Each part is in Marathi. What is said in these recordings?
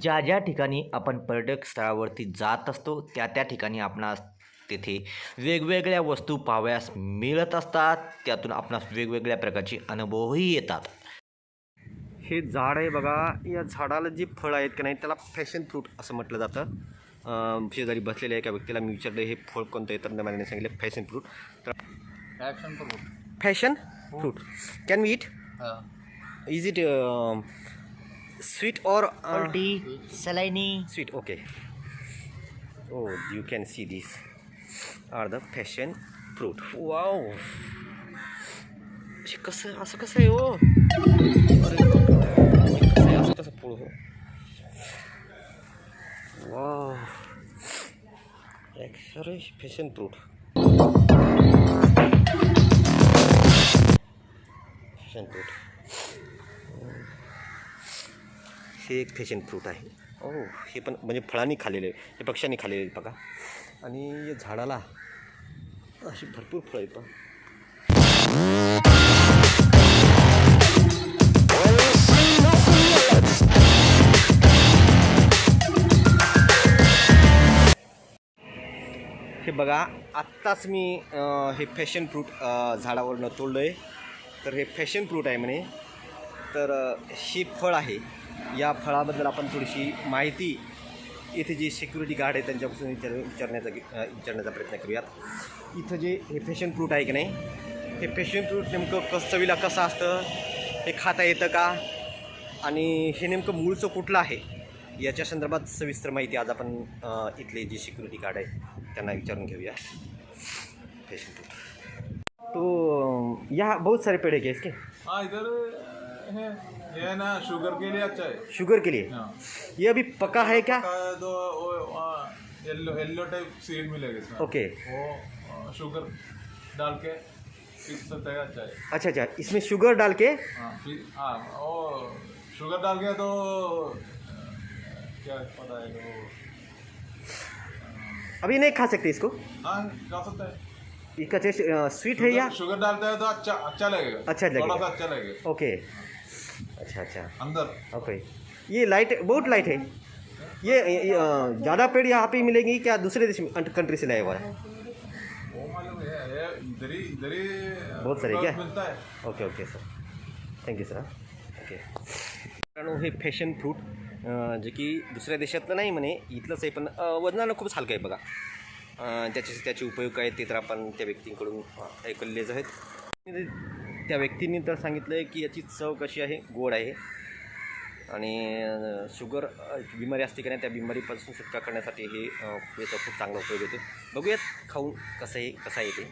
ज्या ज्या ठिकाणी आपण पर्यटक स्थळावरती जात असतो त्या त्या ठिकाणी आपणास तेथे वेगवेगळ्या वस्तू पाहावयास मिळत असतात. त्यातून आपणास वेगवेगळ्या प्रकारचे अनुभवही येतात. हे झाड आहे बघा. या झाडाला जी फळं आहेत की नाही त्याला फॅशन फ्रूट असं म्हटलं जातं. अं, शेजारी बसलेल्या एका व्यक्तीला मी विचारलं हे फळ कोणतं आहे? तर मला सांगितलं फॅशन फ्रूट. तर ॲक्शन करू fashion fruit. Can we eat हां. इज इट स्वीट ऑर पलटी सलाइनी। Sweet okay. Oh you can see this are the fashion fruit wow हे कसं असं कसं आहे हो? अरे. हे कसं आहे असं कसं फळ हो? Wow actually fashion fruit fashion fruit हे एक फॅशन फ्रूट आहे. ओ. हे पण म्हणजे फळांनी खाल्लेले. हे पक्ष्यांनी खाल्लेले बघा. आणि या झाडाला अशी भरपूर फळं आहेत पहा हे बघा आत्ताच मी हे फॅशन फ्रूट झाडावरनं तोडलं आहे तर हे फॅशन फ्रूट आहे म्हणे. तर हे फळ आहे. या फळाबद्दल आपण थोडीशी माहिती इथे जे सिक्युरिटी गार्ड आहे त्यांच्यापासून विचार विचारण्याचा विचारण्याचा प्रयत्न करूयात. इथं जे हे फॅशन फ्रूट आहे की नाही हे फॅशन फ्रूट नेमकं कसं चवीला कसं असतं हे खाता येतं का आणि हे नेमकं मूळचं कुठलं आहे याच्या संदर्भात सविस्तर माहिती आज आपण इथले जे सिक्युरिटी गार्ड आहे त्यांना विचारून घेऊया. फॅशन फ्रूट तो या बहुत सारे पेड़ है क्या इसके हाँ इधर है ये ना शुगर के लिए अच्छा है। शुगर के लिए? हाँ। ये अभी पका है क्या? तो येलो येलो टाइप सीड मिलेगा इसमें। ओके वो शुगर डाल के हैं अच्छा अच्छा अच्छा। इसमें शुगर डाल के? हाँ फिर हाँ शुगर डाल के तो क्या पता है वो। अभी नहीं खा सकते इसको? हाँ खा सकते हैं। इसका टेस्ट स्वीट है या? शुगर- शुगर डालते हैं तो अच्छा अच्छा लगेगा। अच्छा लगेगा। अच्छा लगेगा। ओके अच्छा अच्छा। अंदर। ओके ये लाइट बहुत लाइट है। ये ज़्यादा पेड़ यहाँ पे ही मिलेंगी क्या दूसरे देश में कंट्री से लाया हुआ है? बहुत सारे क्या? Okay okay sir thank you sir okay मित्रांनो हे फॅशन फ्रूट जे की दुसऱ्या देशातलं नाही म्हणे इथलंच आहे पण वजनानं खूपच हलकं आहे बघा. त्याचे त्याचे उपयोग काय ते तर आपण त्या व्यक्तींकडून ऐकलेलेच आहेत. त्या व्यक्तींनी तर सांगितलं आहे की याची चव कशी आहे? गोड आहे. आणि शुगर बिमारी असते की नाही त्या बिमारीपासून सुटका करण्यासाठी हे याचा खूप चांगला उपयोग येतो. बघूयात खाऊन कसं आहे कसा येते.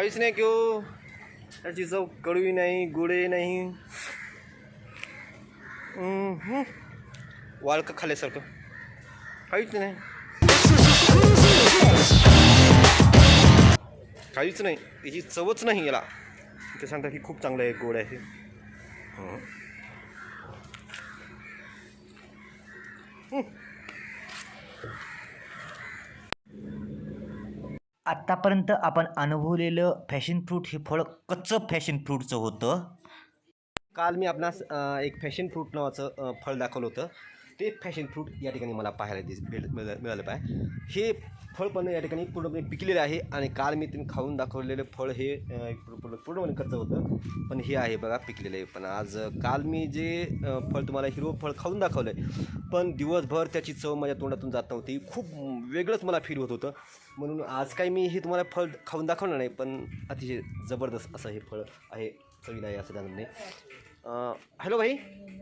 काहीच नाही किंवा त्याची चव कडवी नाही गुळे नाही. वाळकं खाल्ल्यासारखं काहीच नाही. काहीच नाही. त्याची चवच नाही याला. ते सांगतात की खूप चांगलं आहे गोड आहे. हे. आत्तापर्यंत आपण अनुभवलेलं फॅशन फ्रूट हे फळ कच्चं फॅशन फ्रूटचं होतं. काल मी आपणास एक फॅशन फ्रूट नावाचं फळ दाखवलं होतं. ते फॅशन फ्रूट या ठिकाणी मला पाहायला दिस भेट मिळालं मिळालं पाहिजे हे फळ पण या ठिकाणी पूर्णपणे पिकलेलं आहे आणि काल मी तुम्ही खाऊन दाखवलेलं फळ हे पूर्ण- पूर्णपणे कच्चं होतं. पण हे आहे बघा पिकलेलं आहे. पण आज काल मी जे फळ तुम्हाला हिरवं फळ खाऊन दाखवलं आहे पण दिवसभर त्याची चव माझ्या तोंडातून जात नव्हती. खूप वेगळंच मला फील होत होतं. म्हणून आज काही मी हे तुम्हाला फळ खाऊन दाखवणार नाही पण अतिशय जबरदस्त असं हे फळ आहे चवीला आहे असं जाणून नाही. हॅलो भाई?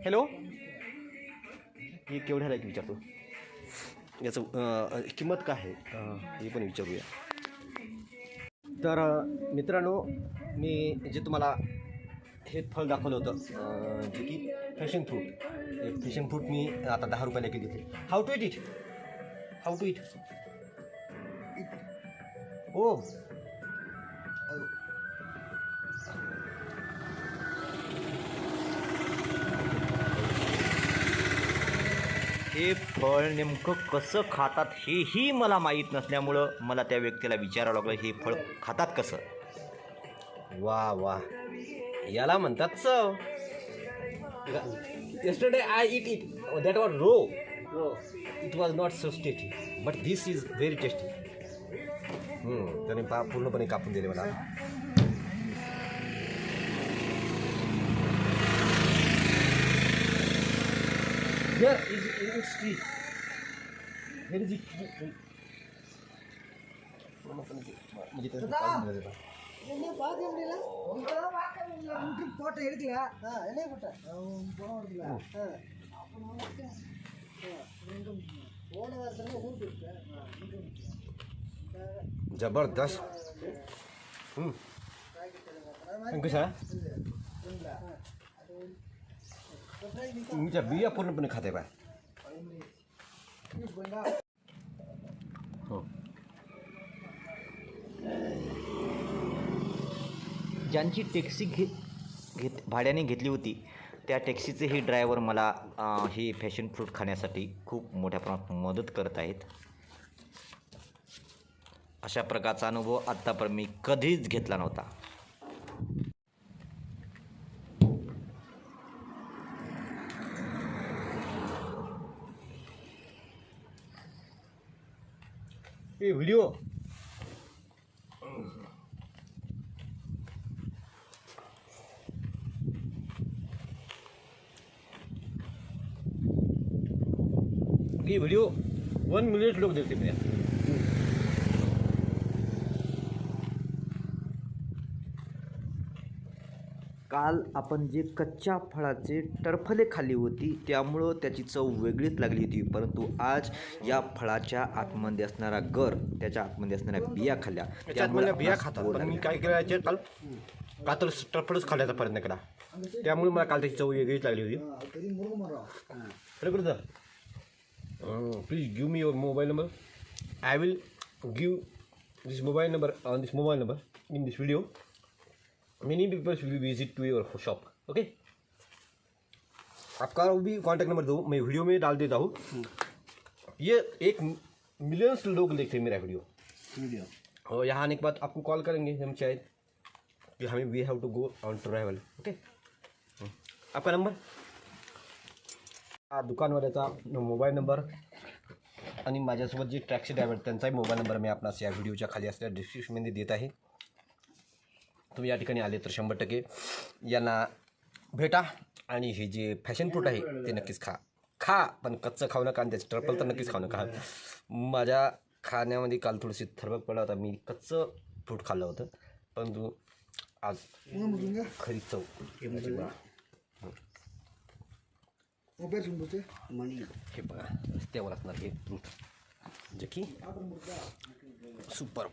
हॅलो? हे केवढ्याला आहे की विचारतो? याचं किंमत काय आहे? हे. पण विचारूया. तर मित्रांनो मी जे तुम्हाला हे फळ दाखवलं होतं जे की फॅशन फ्रूट हे फॅशन फ्रूट मी आता दहा रुपयाला किती घेतले. How to eat eat how to eat हो हे फळ नेमकं कसं खातात हेही मला माहीत नसल्यामुळं मला त्या व्यक्तीला विचारावं लागलं हे फळ खातात कसं वा वा याला म्हणतात चव eat it. Oh, that was raw. Raw. It was not so tasty. But this is very tasty. हम्म, त्याने पा पूर्णपणे कापून दिले मला Here is its tree. Here is its tree. போட்ட எடுக்கல என்ன போட்ட போன எடுக்கல போன வாரத்துல ஊருக்கு இருக்க ஜபர்தஸ்த் ம் தேங்க்யூ சார் तुमच्या बिया पूर्णपणे खाते बाय हो ज्यांची टॅक्सी घेत घेत भाड्याने घेतली होती त्या टॅक्सीचे हे ड्रायव्हर मला हे फॅशन फ्रूट खाण्यासाठी खूप मोठ्या प्रमाणात मदत करत आहेत. अशा प्रकारचा अनुभव आत्तापर्यंत मी कधीच घेतला नव्हता. व्हिडिओ. ये वीडियो वन मिनट लोग देखते मेरे काल आपण जे कच्च्या फळाचे टरफले खाल्ली होती त्यामुळं त्याची चव वेगळीच लागली होती. परंतु आज या फळाच्या आतमध्ये असणारा गर त्याच्या आतमध्ये असणाऱ्या बिया खाल्ल्या. त्यामुळे बिया खातात. पण मी काय करायचे काल कातर टरफळच खाण्याचा प्रयत्न केला त्यामुळे मला काल त्याची चव वेगळीच लागली होती. Sir please give me your mobile number I will give this mobile number on this mobile number in this video many people will visit to your shop okay? आपका भी कॉन्टैक्ट नंबर दो मैं वीडियो में डाल देता हूँ। ये एक मिलियंस लोग देखते हैं मेरा वीडियो और यहाँ आने के बाद आपको कॉल करेंगे हम शायद कि हमें we have to go on travel okay आपका नंबर हा दुकानवाल्याचा मोबाइल नंबर आणि माझ्यासोबत टैक्सी ड्राइवर ड्रायव्हर त्यांचाही मोबाईल नंबर मैं अपना वीडियो व्हिडिओच्या खाली असल्या डिस्क्रिप्शनमध्ये देत आहे तुम्ही या ठिकाणी आले तर शंभर टक्के. यांना भेटा आणि हे जे फॅशन फ्रूट आहे ते नक्कीच खा. खा पण कच्चं खाऊ नका आणि त्याचं ट्रपल तर नक्कीच खाऊ नका. माझ्या खाण्यामध्ये काल थोडीशी थरबक पडला होता. मी कच्चं फ्रूट खाल्लं होतं. परंतु आज खरी चव. हे बघा रस्त्यावर असणार हे फ्रूट जे की सुपर.